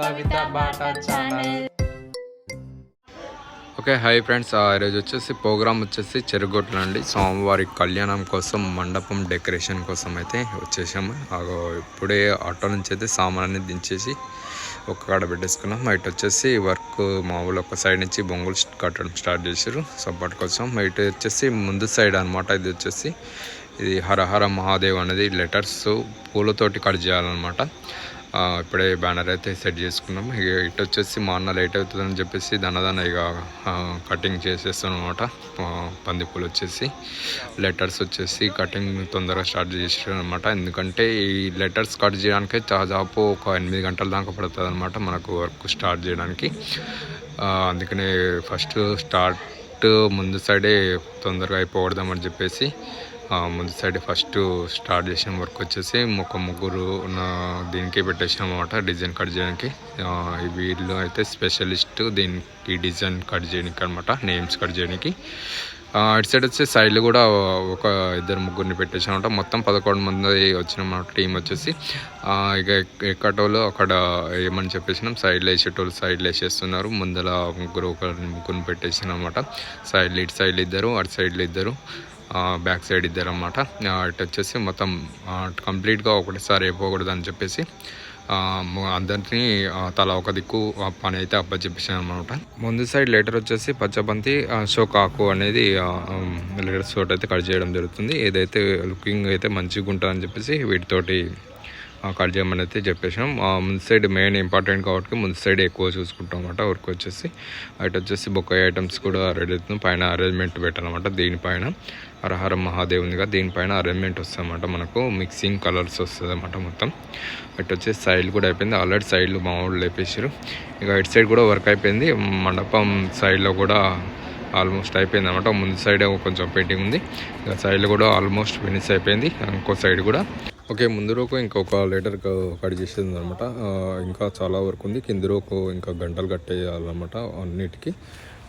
కవిత బాట channel okay hi friends ఈరోజు వచ్చేసి ప్రోగ్రామ్ వచ్చేసి చెరుగొట్ల అండి. స్వామివారి కళ్యాణం కోసం మండపం డెకరేషన్ కోసం అయితే వచ్చేసాము. ఇప్పుడే ఆటో నుంచి అయితే సామాన్ని దించేసి ఒక కాడ పెట్టేసుకున్నాం. ఇటు వచ్చేసి వర్క్ మామూలు ఒక సైడ్ నుంచి బొంగులు కట్టడం స్టార్ట్ చేశారు. సపోర్ట్ కోసం ఇటు వచ్చేసి ముందు సైడ్ అనమాట ఇది వచ్చేసి. ఇది హరహర మహాదేవ్ అనేది లెటర్స్ పూలతోటి కట్ చేయాలన్నమాట. ఇప్పుడే బ్యానర్ అయితే సెట్ చేసుకున్నాం. ఇక ఇటు వచ్చేసి మా అన్న లేట్ అవుతుందని చెప్పేసి దనదన ఇక కటింగ్ చేసేస్తాను అనమాట పందిపూలు వచ్చేసి లెటర్స్ వచ్చేసి కటింగ్ తొందరగా స్టార్ట్ చేసారు అనమాట ఎందుకంటే ఈ లెటర్స్ కట్ చేయడానికి దాదాపు ఒక ఎనిమిది గంటల దాకా పడుతుంది అనమాట మనకు వర్క్ స్టార్ట్ చేయడానికి. అందుకనే ఫస్ట్ స్టార్ట్ ముందు సైడే తొందరగా అయిపోకూడదామని చెప్పేసి ముందు సైడ్ ఫస్ట్ స్టార్ట్ చేసిన వర్క్ వచ్చేసి ఒక ముగ్గురు ఉన్న దీనికి పెట్టేసాం అనమాట డిజైన్ కట్ చేయడానికి. వీళ్ళు అయితే స్పెషలిస్ట్ దీనికి డిజైన్ కట్ చేయడానికి అనమాట నేమ్స్ కట్ చేయడానికి. అటు సైడ్ వచ్చే సైడ్లు కూడా ఒక ఇద్దరు ముగ్గురిని పెట్టేసామంట మొత్తం పదకొండు మంది వచ్చిన టీం వచ్చేసి. ఆ, ఇక ఎక్కటోళ్ళు అక్కడ ఏమని చెప్పేసినాం సైడ్లో వేసేటోళ్ళు సైడ్లో వేసేస్తున్నారు. ముందర ముగ్గురు ఒక ముగ్గురిని పెట్టేసినాం అనమాట సైడ్లు ఇటు సైడ్లు ఇద్దరు అటు సైడ్లు ఇద్దరు. బ్యాక్ సైడ్ ఇద్దరు అనమాట ఇటు వచ్చేసి మొత్తం కంప్లీట్గా ఒకటిసారి అయిపోకూడదు అని చెప్పేసి అందరినీ తల ఒక దిక్కు ఆ పని అయితే అప్పచెప్పేసాను అనమాట ముందు సైడ్ లెటర్ వచ్చేసి పచ్చబంతి షోకాకు అనేది లెటర్స్ తోటి అయితే కట్ చేయడం జరుగుతుంది. ఏదైతే లుకింగ్ అయితే మంచిగా ఉంటుందని చెప్పేసి వీటితోటి కట్ చేయమని అయితే చెప్పేసాం ముందు సైడ్ మెయిన్ ఇంపార్టెంట్ కాబట్టి ముందు సైడ్ ఎక్కువ చూసుకుంటాం అనమాట వర్క్ వచ్చేసి. అటు వచ్చేసి బొక్కాయి ఐటమ్స్ కూడా రెడీ అవుతుంది. పైన అరేంజ్మెంట్ పెట్టాలన్నమాట దీనిపైన. హరహర మహాదేవ్ దీనిపైన అరేంజ్మెంట్ వస్తుందన్నమాట మనకు. మిక్సింగ్ కలర్స్ వస్తుంది అనమాట మొత్తం. ఇటు వచ్చేసి సైడ్ కూడా అయిపోయింది. ఆల్రెడీ సైడ్లు మామూలు లేపేసారు ఇక ఇటు సైడ్ కూడా వర్క్ అయిపోయింది. మండపం సైడ్లో కూడా ఆల్మోస్ట్ అయిపోయింది అనమాట ముందు సైడ్ కొంచెం పెయింటింగ్ ఉంది. ఇక సైడ్లో కూడా ఆల్మోస్ట్ ఫినిష్ అయిపోయింది. ఇంకో సైడ్ కూడా. ఓకే ముందు రోకు ఇంకొక లీటర్ కట్ చేసేది అనమాట ఇంకా చాలా వరకు ఉంది. కింది రోకు ఇంకా గంటలు కట్టేయాలన్నమాట అన్నిటికీ.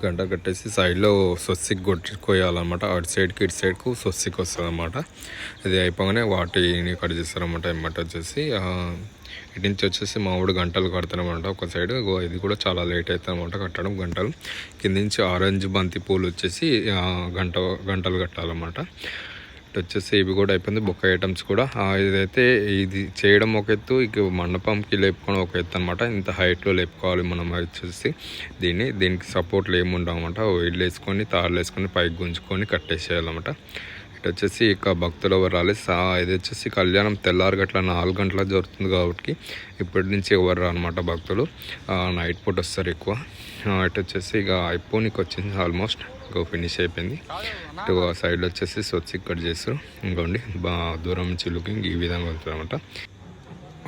గంట కట్టేసి సైడ్లో సొస్సికి కొట్టి కొయ్యాలన్నమాట అటు సైడ్కి ఇటు సైడ్కు సొస్సిక్ వస్తుంది అనమాట ఇది అయిపోగానే వాటిని కట్ చేస్తారన్నమాట ఎమ్మట వచ్చేసి ఇటు నుంచి వచ్చేసి మామిడి గంటలు కడతానమాట ఒక సైడ్. ఇది కూడా చాలా లేట్ అవుతుంది అనమాట కట్టడం గంటలు. కింద నుంచి ఆరెంజ్ బంతి పూలు వచ్చేసి గంట గంటలు కట్టాలన్నమాట. ఇటు వచ్చేసి ఇవి కూడా అయిపోయింది. బొక్క ఐటమ్స్ కూడా. ఇదైతే ఇది చేయడం ఒక ఎత్తు ఇక మండపంకి లేపుకోవడం ఒక ఎత్తు అనమాట ఇంత హైట్లో లేపుకోవాలి మనం వచ్చేసి. దీన్ని దీనికి సపోర్ట్లు ఏముండవు అనమాట వైర్లు వేసుకొని తాళ్ళు వేసుకొని పైకి గుంజుకొని కట్టేసేయాలన్నమాట. ఇటు వచ్చేసి ఇక భక్తులు ఎవరు రాలేదు. సా ఇది వచ్చేసి కళ్యాణం తెల్లారి గట్ల నాలుగు గంటల జరుగుతుంది కాబట్టి ఇప్పటి నుంచి ఎవరు రానమాట భక్తులు. నైట్ పూట వస్తారు ఎక్కువ. ఇటు వచ్చేసి ఇక అయిపోనికి వచ్చింది ఆల్మోస్ట్ ఇంకో ఫినిష్ అయిపోయింది. ఇటు సైడ్ వచ్చేసి స్వచ్ఛ కట్ చేస్తారు ఇంకోండి బా దూరం నుంచి లుకింగ్ ఈ విధంగా ఉంటుంది అనమాట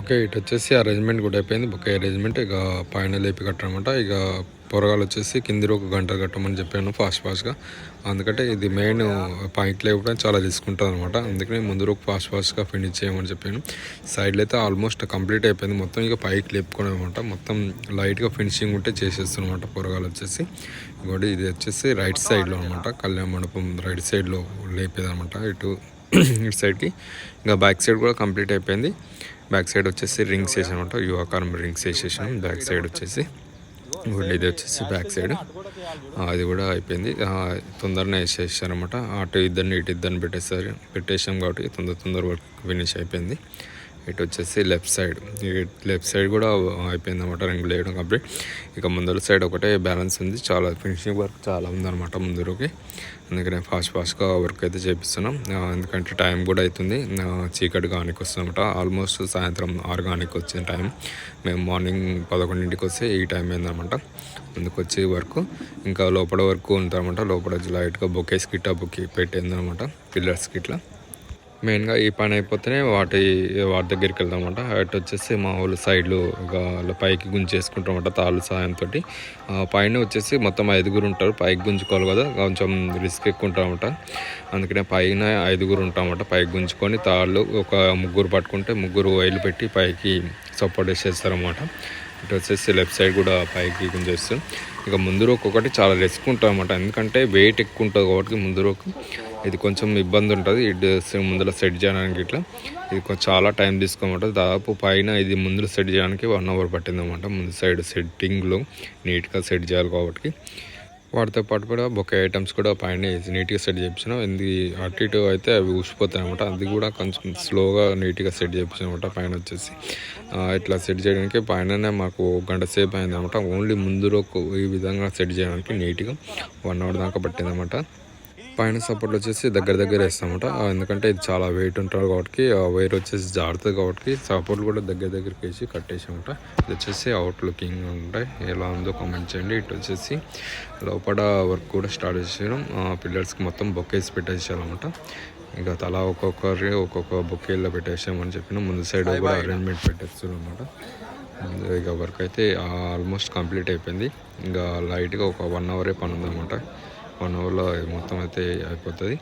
ఓకే ఇటు వచ్చేసి అరేంజ్మెంట్ కూడా అయిపోయింది. బుక్ అరేంజ్మెంట్ ఇక పైన లేపి కట్టనమాట ఇక పొరగాలు వచ్చేసి కింది ఒక గంట కట్టమని చెప్పాను ఫాస్ట్ ఫాస్ట్గా అందుకంటే ఇది మెయిన్ పైకి కూడా చాలా తీసుకుంటుంది అనమాట అందుకని ముందు రోజు ఫాస్ట్ ఫాస్ట్గా ఫినిష్ చేయమని చెప్పాను. సైడ్లో అయితే ఆల్మోస్ట్ కంప్లీట్ అయిపోయింది. మొత్తం ఇక పైకి లేపుకోవడం అనమాట మొత్తం లైట్గా ఫినిషింగ్ ఉంటే చేసేస్తున్నమాట పొరగాలు వచ్చేసి. ఇంకోటి ఇది వచ్చేసి రైట్ సైడ్లో అనమాట కళ్యాణ మండపం రైట్ సైడ్లో లేపేదనమాట ఇటు ఇటు సైడ్కి ఇంకా బ్యాక్ సైడ్ కూడా కంప్లీట్ అయిపోయింది. బ్యాక్ సైడ్ వచ్చేసి రింగ్స్ వేసామన్నమాట యువకారం రింగ్స్ వేసేసాం బ్యాక్ సైడ్ వచ్చేసి గుడ్ ఇది వచ్చేసి బ్యాక్ సైడ్. అది కూడా అయిపోయింది. ఆ, తొందరనే వేసేసారనమాట అటు ఇద్దరిని ఇటు ఇద్దరిని పెట్టేసారు. పెట్టేసాం కాబట్టి తొందర తొందర వర్క్ ఫినిష్ అయిపోయింది. ఇటు వచ్చేసి లెఫ్ట్ సైడ్. లెఫ్ట్ సైడ్ కూడా అయిపోయింది అనమాట రంగులు వేయడం కంప్లీట్. ఇక ముందర సైడ్ ఒకటే బ్యాలెన్స్ ఉంది. చాలా ఫినిషింగ్ వర్క్ చాలా ఉందన్నమాట ముందరకి. అందుకనే ఫాస్ట్ ఫాస్ట్గా వర్క్ అయితే చేపిస్తున్నాం. ఎందుకంటే టైం కూడా అవుతుంది చీకటి కానికి వస్తుందన్నమాట. ఆల్మోస్ట్ సాయంత్రం ఆరు కానికి వచ్చిన టైం. మేము మార్నింగ్ పదకొండింటికి వస్తే ఈ టైం అయిందనమాట అందుకు వచ్చే వర్క్. ఇంకా లోపల వర్క్ ఉంటారనమాట లోపల లైట్గా బొకేస్ గిట్ట బుక్ పెట్టేందనమాట పిల్లర్స్కి ఇట్లా మెయిన్గా ఈ పని అయిపోతేనే వాటి వాటి దగ్గరికి వెళ్దామంట. అటు వచ్చేసి మా ఊళ్ళు సైడ్లు ఇక పైకి గుంజేసుకుంటామంట తాళ్ళు సాయంతో పైన వచ్చేసి మొత్తం ఐదుగురు ఉంటారు. పైకి గుంజుకోవాలి కదా కొంచెం రిస్క్ ఎక్కువ ఉంటామట అందుకనే పైన ఐదుగురు ఉంటామంట పైకి గుంజుకొని తాళ్ళు ఒక ముగ్గురు పట్టుకుంటే ముగ్గురు వైర్లు పెట్టి పైకి సపోర్ట్ వేసేస్తారన్నమాట ఇటు వచ్చేసి లెఫ్ట్ సైడ్ కూడా పైకి గుంజేస్తాం. ఇక ముందు రోజు ఒకటి చాలా రిస్క్ ఉంటుంది అనమాట ఎందుకంటే వెయిట్ ఎక్కువ ఉంటుంది కాబట్టి ముందు రోకు. ఇది కొంచెం ఇబ్బంది ఉంటుంది. ఇది ముందర సెట్ చేయడానికి ఇట్లా. ఇది చాలా టైం తీసుకోమంటుంది. దాదాపు పైన ఇది ముందు సెట్ చేయడానికి వన్ అవర్ పట్టిందన్నమాట ముందు సైడ్ సెట్టింగ్లో నీట్గా సెట్ చేయాలి కాబట్టి. వాటితో పాటు కూడా బొకే ఐటమ్స్ కూడా పైన నీట్గా సెట్ చేయించినాం. ఇది అటు ఇటు అయితే అవి ఊసిపోతాయి అనమాట అది కూడా కొంచెం స్లోగా నీట్గా సెట్ చేయించాం అనమాట పైన వచ్చేసి. ఇట్లా సెట్ చేయడానికి పైననే మాకు గంట సేపు అయింది అనమాట ఓన్లీ ముందు ఈ విధంగా సెట్ చేయడానికి నీట్గా వన్ అవర్ దాకా పట్టిందనమాట. పైన సపోర్ట్ వచ్చేసి దగ్గర దగ్గర వేస్తామట ఎందుకంటే ఇది చాలా వెయిట్ ఉంటుంది కాబట్టి ఆ వైర్ వచ్చేసి జారుతుంది కాబట్టి సపోర్ట్ కూడా దగ్గర దగ్గరికి వేసి కట్టేసామట ఇది వచ్చేసి అవుట్ లుకింగ్ ఉంటాయి. ఎలా ఉందో కామెంట్ చేయండి. ఇటు వచ్చేసి లోపల వర్క్ కూడా స్టార్ట్ చేసాం పిల్లర్స్కి మొత్తం బొక్కేసి పెట్టేసామన్నమాట ఇంకా తలా ఒక్కొక్కరి ఒక్కొక్క బొక్కేల్లో పెట్టేసామని చెప్పిన ముందు సైడ్ కూడా అరేంజ్మెంట్ పెట్టేస్తున్నాం అనమాట ఇక వర్క్ అయితే ఆల్మోస్ట్ కంప్లీట్ అయిపోయింది. ఇంకా లైట్గా ఒక వన్ అవరే పని ఉందన్నమాట వన్ అవర్లో మొత్తం అయితే అయిపోతుంది